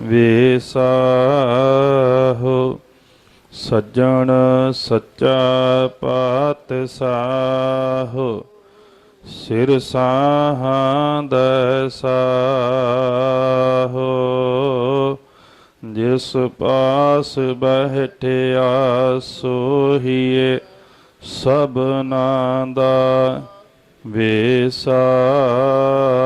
ਵੇਸਾਹੋ ਸੱਜਣ ਸੱਚਾ ਪਾਤਸ਼ਾਹੋ ਸਿਰ ਸਾਹਾਂ ਦਾ ਜਿਸ ਪਾਸ ਬਹਿਠਿਆ ਸੋਹੀਏ ਸਭਨਾ ਦਾ ਵੇਸਾਹੋ।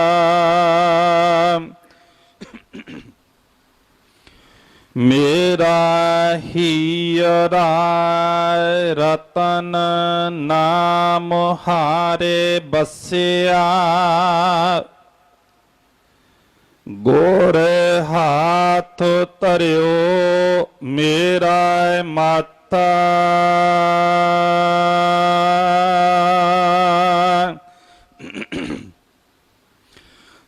ਮੇਰਾ ਹੀਰਾ ਰਤਨ ਨਾਮ ਹਾਰੇ ਬਸਿਆ। ਗੋਰ ਹਾਥ ਧਰਿਓ ਮੇਰਾ ਮਾਤਾ।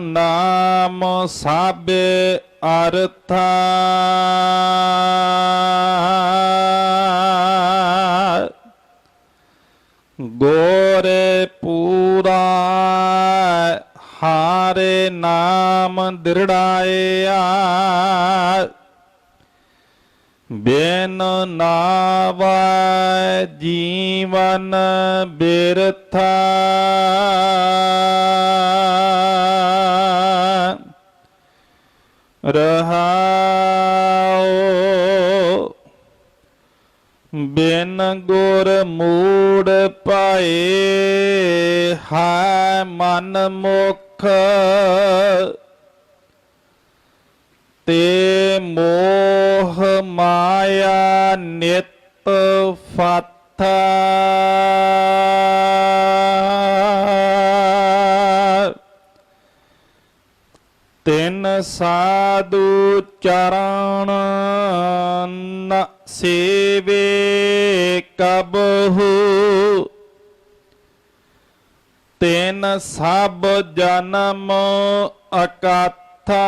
ਨਾਮ ਸਾਬੇ ਅਰਥਾ ਗੋਰੇ ਪੂਰਾ ਹਾਰੇ ਨਾਮ ਦਿਰੜਾਇਆ। ਬੇਨ ਨਾਵੈ ਜੀਵਨ ਬਿਰਥਾ। ਰਹਾਉ ਬਿਨ ਗੁਰ ਮੂੜ ਪਾਏ ਹੈ ਮਨ ਮੁਖ। ਤੇ ਮੋ ਸਾਧੂ ਚਰਨ ਨ ਸੇਵੇ ਕਬਹੂ। ਤਿਨ ਸਭ ਜਨਮ ਅਕਾਥਾ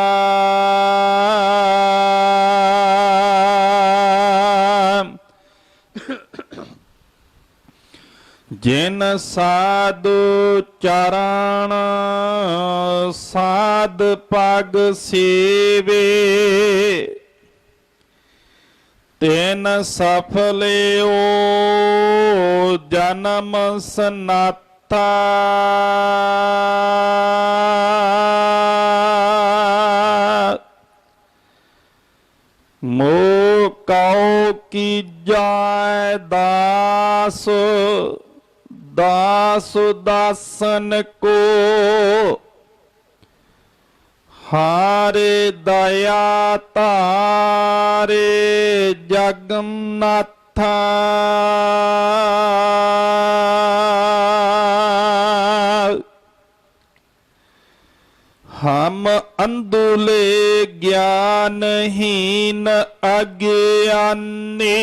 ਜਿਨ ਸਾਧੂ ਚਰਣ, ਸਾਧ ਪਗ ਸੇਵੇ। ਤੈਨ ਸਫਲਿਓ ਜਨਮ ਸਨਾਤਾ। ਮੋ ਕਉ ਕੀ ਜਾਇ ਦਾਸ। ਦਾਸ ਦਾਸਨ ਕੋ ਹਾਰੇ ਦਇਆ ਤਾਰੇ ਜਗਨਨਾਥਾ। ਹਮ ਅੰਦੁਲੇ ਗਿਆਨਹੀਨ ਅਗਿਆਨੀ।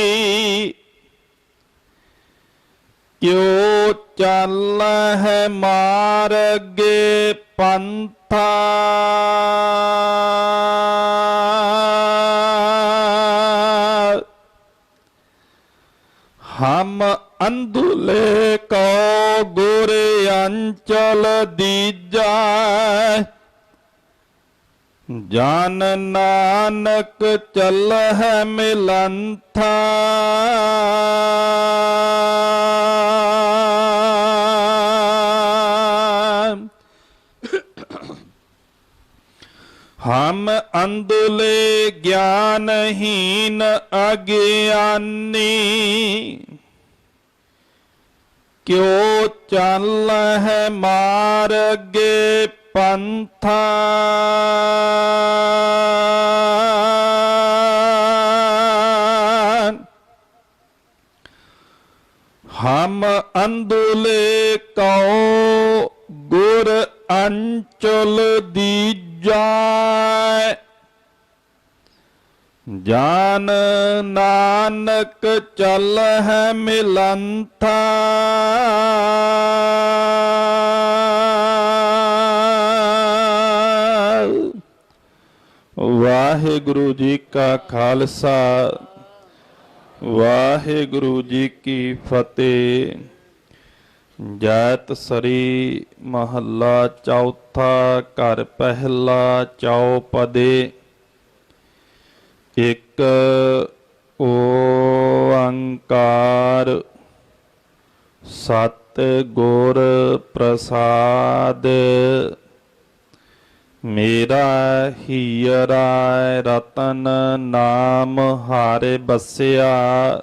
ਕਿਉ ਚੱਲ ਹੈ ਮਾਰਗੇ ਪੰਥਾ ਹਮ ਅੰਧੁਲੇ ਕੋ ਗੁਰ ਅੰਚਲ ਦੀਜਾ ਜਨ ਨਾਨਕ ਚੱਲ ਹੈ ਮਿਲੰਥਾ ਹਮ ਅੰਦੁਲੇ ਗਿਆਨਹੀਨ ਅਗਿਆਨੀ, ਕਿਉ ਚੱਲ ਹੈ ਮਾਰਗੇ ਪੰਥਾ? ਹਮ ਅੰਦੁਲੇ ਕਉ ਗੁਰ ਅੰਚਲ ਦੀ ਦੀਜੈ ਜਾਨ ਨਾਨਕ ਚੱਲ ਹੈ ਮਿਲੰਥਾ। ਵਾਹਿਗੁਰੂ ਜੀ ਕਾ ਖਾਲਸਾ। ਵਾਹਿਗੁਰੂ ਜੀ ਕੀ ਫਤਿਹ। ਜੈਤ ਸਰੀ ਮਹੱਲਾ ਚੌਥਾ, ਘਰ ਪਹਿਲਾ ਚੌਪਦੇ। ਇੱਕ ਓੰਕਾਰ, ਸਤ ਗੁਰ ਪ੍ਰਸਾਦ। ਮੇਰਾ ਹੀਰਾ ਰਤਨ ਨਾਮ ਹਾਰੇ ਬਸਿਆ।